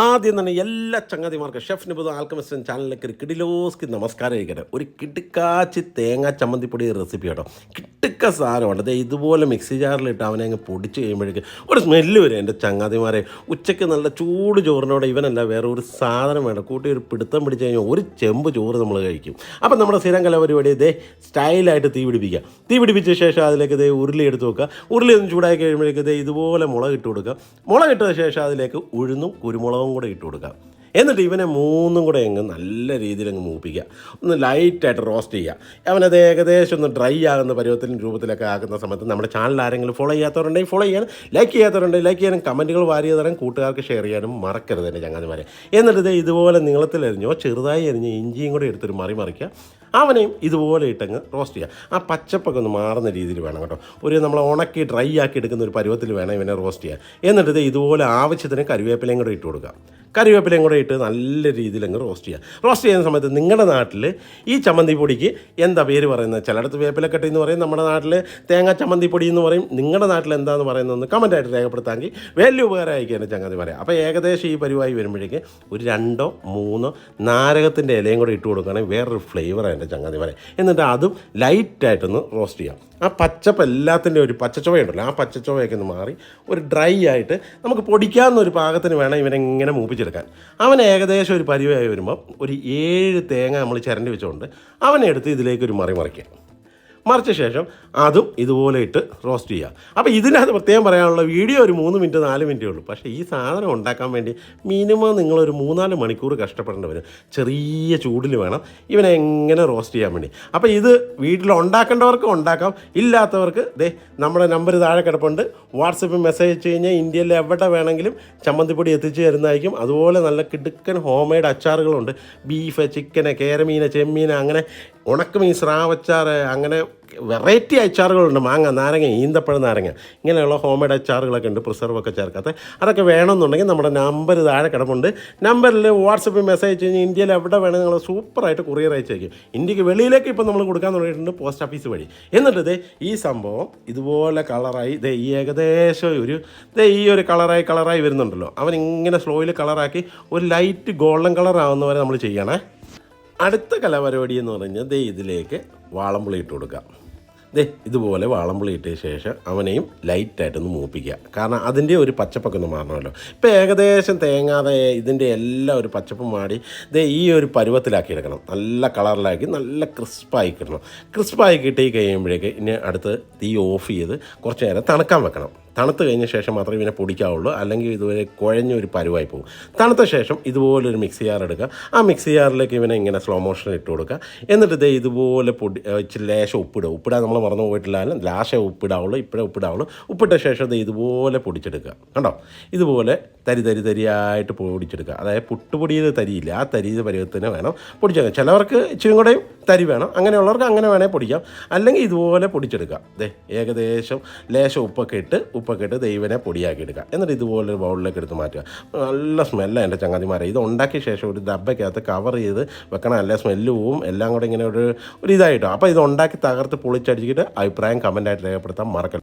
ആദ്യം തന്നെ എല്ലാ ചങ്ങാതിമാർക്കും ഷെഫ് നിബുദ ആൽക്കമിസ്റ്റൻ ചാനലിലേക്ക് ഒരു കിടിലോസ്ക്ക് നമസ്കാരം കഴിക്കട്ടെ ഒരു കിടുക്കാച്ചി തേങ്ങ ചമ്മന്തിപ്പൊടി റെസിപ്പി കേട്ടോ. കിട്ടുക്ക സാധനമാണ്. അതെ ഇതുപോലെ മിക്സി ജാറിൽ ഇട്ട് അവനെ അങ്ങ് പൊടിച്ച് കഴിയുമ്പോഴേക്ക് ഒരു സ്മെല്ല് വരും എന്റെ ചങ്ങാതിമാരെ. ഉച്ചയ്ക്ക് നല്ല ചൂട് ചോറിനോടെ ഇവനല്ല വേറെ ഒരു സാധനം വേണ്ട. കൂട്ടി ഒരു പിടുത്തം പിടിച്ച് കഴിഞ്ഞാൽ ഒരു ചെമ്പ് ചോറ് നമ്മൾ കഴിക്കും. അപ്പം നമ്മുടെ സ്ഥിരം കലാപരിപാടി ഇതേ സ്റ്റൈലായിട്ട് തീ പിടിപ്പിക്കുക തീ പിടിപ്പിച്ച ശേഷം അതിലേക്ക് ഇതേ ഉരുളി എടുത്ത് വെക്കുക. ഉരുളി ഒന്ന് ചൂടാക്കി കഴിയുമ്പോഴേക്ക് ഇതേ ഇതുപോലെ മുളക് ഇട്ട് കൊടുക്കുക. മുളക് ഇട്ട ശേഷം അതിലേക്ക് ഉഴുന്നും കുരുമുളകും കൂടെ ഇട്ട് കൊടുക്കുക എന്നിട്ട് ഇവനെ മൂന്നും കൂടെ അങ്ങ് നല്ല രീതിയിൽ അങ്ങ് മൂപ്പിക്കുക. ഒന്ന് ലൈറ്റായിട്ട് റോസ്റ്റ് ചെയ്യുക. അവനത് ഏകദേശം ഒന്ന് ഡ്രൈ ആകുന്ന പരുവത്തിലും രൂപത്തിലൊക്കെ ആകുന്ന സമയത്ത് നമ്മുടെ ചാനൽ ആരെങ്കിലും ഫോളോ ചെയ്യാത്തവരുണ്ടെങ്കിൽ ഫോളോ ചെയ്യാൻ ലൈക്ക് ചെയ്യാത്തവരുണ്ടെങ്കിൽ ലൈക്ക് ചെയ്യാനും കമന്റുകൾ വാരി തരാൻ കൂട്ടുകാർക്ക് ഷെയർ ചെയ്യാനും മറക്കരുത് എന്റെ ചങ്ങാതിമാരെ. എന്നിട്ട് ഇത് ഇതുപോലെ നീളത്തിൽ എറിഞ്ഞോ ചെറുതായി എറിഞ്ഞ് ഇഞ്ചിയും കൂടെ എടുത്തൊരു മറി മറിക്കുക. അവനെയും ഇതുപോലെ ഇട്ടങ്ങ് റോസ്റ്റ് ചെയ്യുക. ആ പച്ചപ്പൊക്കെ ഒന്ന് മാറുന്ന രീതിയിൽ വേണം കേട്ടോ. ഒരു നമ്മൾ ഉണക്കി ഡ്രൈ ആക്കി എടുക്കുന്ന ഒരു പരുവത്തിൽ വേണം ഇവനെ റോസ്റ്റ് ചെയ്യാൻ. എന്നിട്ട് ഇത് ഇതുപോലെ ആവശ്യത്തിന് കറിവേപ്പിലയും കൂടെ ഇട്ട് കൊടുക്കുക. കറിവേപ്പിലയും കൂടെ ഇട്ട് നല്ല രീതിയിൽ അങ്ങ് റോസ്റ്റ് ചെയ്യുക റോസ്റ്റ് ചെയ്യുന്ന സമയത്ത് നിങ്ങളുടെ നാട്ടിൽ ഈ ചമ്മന്തി പൊടിക്ക് എന്താ പേര് പറയുന്നത്? ചിലയിടത്ത് വേപ്പിലക്കട്ടി എന്ന് പറയും നമ്മുടെ നാട്ടിൽ തേങ്ങ ചമ്മന്തി പൊടി എന്ന് പറയും. നിങ്ങളുടെ നാട്ടിൽ എന്താന്ന് പറയുന്നതെന്ന് കമന്റായിട്ട് രേഖപ്പെടുത്താമെങ്കിൽ വലിയ ഉപകാരമായിരിക്കും ചങ്ങാതി പറയാം. അപ്പോൾ ഏകദേശം ഈ പരിവായി വരുമ്പോഴേക്ക് ഒരു രണ്ടോ മൂന്നോ നാരകത്തിന്റെ ഇലയും കൂടെ ഇട്ട് കൊടുക്കുകയാണെങ്കിൽ വേറൊരു ഫ്ലേവറാണ് എന്റെ ചങ്ങാതി പറയാം. എന്നിട്ട് അതും ലൈറ്റായിട്ടൊന്ന് റോസ്റ്റ് ചെയ്യാം. ആ പച്ചപ്പ് എല്ലാത്തിന്റെ ഒരു പച്ചച്ചുവയുണ്ടല്ലോ ആ പച്ചച്ചുവയൊക്കെ ഒന്ന് മാറി ഒരു ഡ്രൈ ആയിട്ട് നമുക്ക് പൊടിക്കാവുന്ന ഒരു പാകത്തിന് വേണം ഇവനെങ്ങനെ മൂപ്പിച്ചെടുക്കാൻ. അവൻ ഏകദേശം ഒരു പരിവായി വരുമ്പോൾ ഒരു ഏഴ് തേങ്ങ നമ്മൾ ചിരണ്ടി വെച്ചുകൊണ്ട് അവനെടുത്ത് ഇതിലേക്ക് ഒരു മറി മറിക്കുക മറിച്ച ശേഷം അതും ഇതുപോലെ ഇട്ട് റോസ്റ്റ് ചെയ്യുക. അപ്പോൾ ഇതിനകത്ത് പ്രത്യേകം പറയാനുള്ള വീഡിയോ ഒരു മൂന്ന് മിനിറ്റ് നാല് മിനിറ്റേ ഉള്ളൂ. പക്ഷേ ഈ സാധനം ഉണ്ടാക്കാൻ വേണ്ടി മിനിമം നിങ്ങളൊരു മൂന്നാൽ മണിക്കൂർ കഷ്ടപ്പെടേണ്ടി വരും. ചെറിയ ചൂടിൽ വേണം ഇവനെ എങ്ങനെ റോസ്റ്റ് ചെയ്യാൻ വേണ്ടി. അപ്പോൾ ഇത് വീട്ടിൽ ഉണ്ടാക്കേണ്ടവർക്ക് ഉണ്ടാക്കാം. ഇല്ലാത്തവർക്ക് ദേ നമ്മുടെ നമ്പർ താഴെ കിടപ്പുണ്ട്. വാട്സപ്പിൽ മെസ്സേജ് അയച്ചു കഴിഞ്ഞാൽ ഇന്ത്യയിൽ എവിടെ വേണമെങ്കിലും ചമ്മന്തിപ്പൊടി എത്തിച്ചു തരുന്നതായിരിക്കും. അതുപോലെ നല്ല കിടുക്കൻ ഹോം മെയ്ഡ് അച്ചാറുകളുണ്ട്. ബീഫ് ചിക്കന് കേരമീന് ചെമ്മീന് അങ്ങനെ ഉണക്കമീൻ സ്രാവച്ചാർ അങ്ങനെ വെറൈറ്റി അച്ചാറുകളുണ്ട് മാങ്ങ നാരങ്ങ ഈന്തപ്പഴം നാരങ്ങ. ഇങ്ങനെയുള്ള ഹോം മെയ്ഡ് അച്ചാറുകളൊക്കെ ഉണ്ട് പ്രിസർവൊക്കെ ചേർക്കാത്ത. അതൊക്കെ വേണമെന്നുണ്ടെങ്കിൽ നമ്മുടെ നമ്പർ താഴെ കിടപ്പുണ്ട്. നമ്പറിൽ വാട്സപ്പിൽ മെസ്സേജ് കഴിഞ്ഞാൽ ഇന്ത്യയിൽ എവിടെ വേണമെങ്കിൽ നിങ്ങൾ സൂപ്പറായിട്ട് കൊറിയർ അയച്ചേക്കും ഇന്ത്യയ്ക്ക് വെളിയിലേക്ക് ഇപ്പോൾ നമ്മൾ കൊടുക്കാൻ തുടങ്ങിയിട്ടുണ്ട് പോസ്റ്റ് ഓഫീസ് വഴി. എന്നിട്ട് ഇതേ ഈ സംഭവം ഇതുപോലെ കളറായി ഇതേ ഈ ഏകദേശം ഒരു ഇതേ ഈ ഒരു കളറായി കളറായി വരുന്നുണ്ടല്ലോ. അവൻ ഇങ്ങനെ സ്ലോയിൽ കളറാക്കി ഒരു ലൈറ്റ് ഗോൾഡൻ കളർ ആവുന്നവരെ നമ്മൾ ചെയ്യണേ. അടുത്ത കലാപരിപാടി എന്ന് പറഞ്ഞാൽ ദേ ഇതിലേക്ക് വാളംപുളി ഇട്ട് കൊടുക്കാം. ദേ ഇതുപോലെ വാളംപുളി ഇട്ട ശേഷം അവനെയും ലൈറ്റായിട്ടൊന്ന് മൂപ്പിക്കുക. കാരണം അതിന്റെ ഒരു പച്ചപ്പൊക്കെ ഒന്ന് മാറണമല്ലോ. ഇപ്പോൾ ഏകദേശം തേങ്ങാതെ ഇതിന്റെ എല്ലാം ഒരു പച്ചപ്പും മാടി ദേ ഈ ഒരു പരുവത്തിലാക്കി എടുക്കണം. നല്ല കളറിലാക്കി നല്ല ക്രിസ്പായി കിട്ടണം. ക്രിസ്പായി കിട്ടി കഴിയുമ്പോഴേക്ക് ഇനി അടുത്ത് തീ ഓഫ് ചെയ്ത് കുറച്ച് നേരം തണുക്കാൻ വെക്കണം. തണുത്ത് കഴിഞ്ഞ ശേഷം മാത്രമേ ഇവനെ പൊടിക്കാവുള്ളൂ. അല്ലെങ്കിൽ ഇതുവരെ കുഴഞ്ഞൊരു പരുവായി പോകും. തണുത്ത ശേഷം ഇതുപോലൊരു മിക്സി ജാർ എടുക്കുക. ആ മിക്സി ജാറിലേക്ക് ഇവനെ ഇങ്ങനെ സ്ലോ മോഷൻ ഇട്ട് കൊടുക്കുക. എന്നിട്ട് ഇതേ ഇതുപോലെ പൊടി ഇച്ചിരി ലേശം ഉപ്പിടുക. ഉപ്പിടാൻ നമ്മൾ മറന്നു പോയിട്ടില്ലാലും ലാശം ഉപ്പിടാവുള്ളൂ ഇപ്പോഴേ ഉപ്പിടാവുള്ളൂ. ഉപ്പിട്ട ശേഷം ഇത് ഇതുപോലെ പൊടിച്ചെടുക്കുക. കണ്ടോ? ഇതുപോലെ തരി തരി തരിയായിട്ട് പൊടിച്ചെടുക്കുക. അതായത് പുട്ടുപൊടിയത് തരിയില്ല. ആ തരി പരുവത്തിന് വേണം പൊടിച്ചെടുക്കുക ചിലവർക്ക് ഇച്ചിരി കൂടെ തരി വേണം. അങ്ങനെയുള്ളവർക്ക് അങ്ങനെ വേണേൽ പൊടിക്കാം. അല്ലെങ്കിൽ ഇതുപോലെ പൊടിച്ചെടുക്കാം. ദേ ഏകദേശം ലേശം ഉപ്പൊക്കെ ഇട്ട് ഉപ്പൊക്കെ ഇട്ട് ദൈവനെ പൊടിയാക്കി എടുക്കുക എന്നിട്ട് ഇതുപോലെ ഒരു ബൗളിലേക്ക് എടുത്ത് മാറ്റുക. നല്ല സ്മെല്ല എന്റെ ചങ്ങാതിമാരെ. ഇത് ഉണ്ടാക്കിയ ശേഷം ഒരു ഡബ്ബയ്ക്കകത്ത് കവർ ചെയ്ത് വെക്കണം. നല്ല സ്മെല്ല് പോവും എല്ലാം കൂടെ ഇങ്ങനെ ഒരു ഒരു ഇതായിട്ടോ. അപ്പോൾ ഇത് ഉണ്ടാക്കി തകർത്ത് പൊളിച്ചടിച്ചിട്ട് അഭിപ്രായം കമന്റായിട്ട് രേഖപ്പെടുത്താൻ മറക്കരുത്.